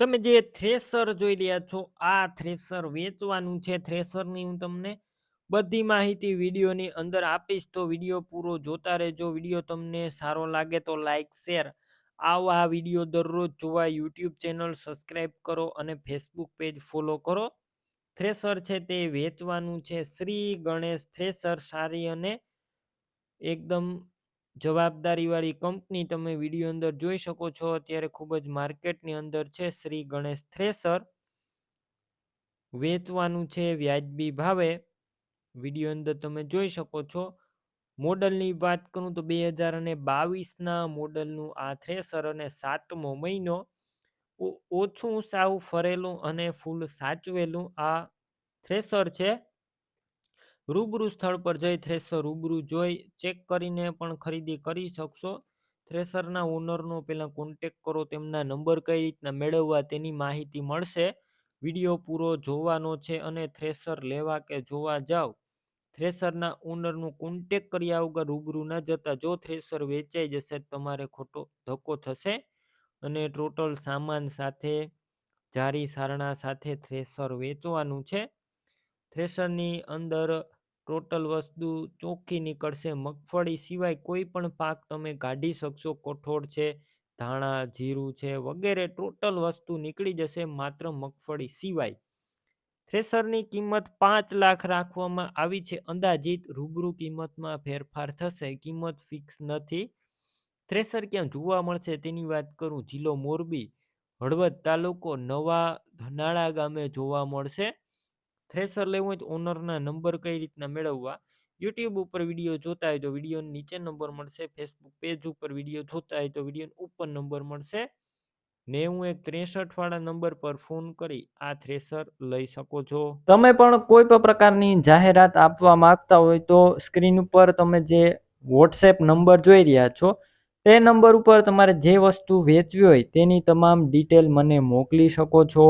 તમે જે થ્રેસર જોઈ રહ્યા છો, આ થ્રેસર વેચવાનું છે. થ્રેસરની હું તમને બધી માહિતી વિડીયોની અંદર આપીશ. તો વીડિયો પૂરો જોતા રહેજો. વીડિયો તમને સારો લાગે તો લાઇક શેર આવા વીડિયો દરરોજ જોવા યુટ્યુબ ચેનલ સબસ્ક્રાઈબ કરો અને ફેસબુક પેજ ફોલો કરો. થ્રેસર છે તે વેચવાનું છે. શ્રી ગણેશ થ્રેસર સારી અને એકદમ જવાબદારીવાળી કંપની તમે વીડિયો અંદર જોઈ શકો છો. અત્યારે ખૂબ જ માર્કેટની અંદર છે શ્રી ગણેશ થ્રેસર. વેચવાનું છે વ્યાજબી ભાવે. વીડિયો અંદર તમે જોઈ શકો છો. મોડલની વાત કરું તો બે હજાર અને બાવીસના મોડલનું આ થ્રેસર અને સાતમો મહિનો. ઓછું સાવ ફરેલું અને ફૂલ સાચવેલું આ થ્રેસર છે. રૂબરૂ સ્થળ પર જઈ થ્રેસર રૂબરૂ જોઈ ચેક કરીને પણ ખરીદી કરી શકશો. થ્રેસરના ઓનરનો પહેલાં કોન્ટેક કરો, તેમના નંબર કઈ રીતના મેળવવા તેની માહિતી મળશે. વીડિયો પૂરો જોવાનો છે અને થ્રેસર લેવા કે જોવા જાઓ થ્રેસરના ઓનરનો કોન્ટેક કર્યા વગર રૂબરૂ ન જતા જો થ્રેસર વેચાઈ જશે તમારે ખોટો ધક્કો થશે. અને ટોટલ સામાન સાથે, જારી સારણા સાથે થ્રેસર વેચવાનું છે. થ્રેસરની અંદર ટોટલ વસ્તુ ચોખ્ખી નીકળશે. મગફળી સિવાય કોઈ પણ પાક તમે કાઢી શકશો. કઠોળ છે, ધાણા, જીરું છે, વગેરે ટોટલ વસ્તુ નીકળી જશે માત્ર મગફળી સિવાય. થ્રેસરની કિંમત પાંચ લાખ રાખવામાં આવી છે. અંદાજિત રૂબરૂ કિંમતમાં ફેરફાર થશે. કિંમત ફિક્સ નથી. થ્રેસર ક્યાં જોવા મળશે તેની વાત કરું. જિલ્લો મોરબી, હળવદ તાલુકો નવા ધનાળા ગામે જોવા મળશે. થ્રેસર લેવું હોય તો ઓનરના નંબર કઈ રીતના મેળવવા? યુટ્યુબ ઉપર વીડિયો જોતા હોય તો વીડિયો નીચે નંબર મળશે. ફેસબુક પેજ ઉપર વીડિયો જોતા હોય તો વીડિયો ઉપર નંબર મળશે. નેવું એક ત્રેસઠ વાળા નંબર પર ફોન કરી આ થ્રેસર લઈ શકો છો. તમે પણ કોઈ પણ પ્રકારની જાહેરાત આપવા માંગતા હોય તો સ્ક્રીન ઉપર તમે જે વોટ્સએપ નંબર જોઈ રહ્યા છો, તે નંબર ઉપર તમારે જે વસ્તુ વેચવી હોય તેની તમામ ડિટેલ મને મોકલી શકો છો.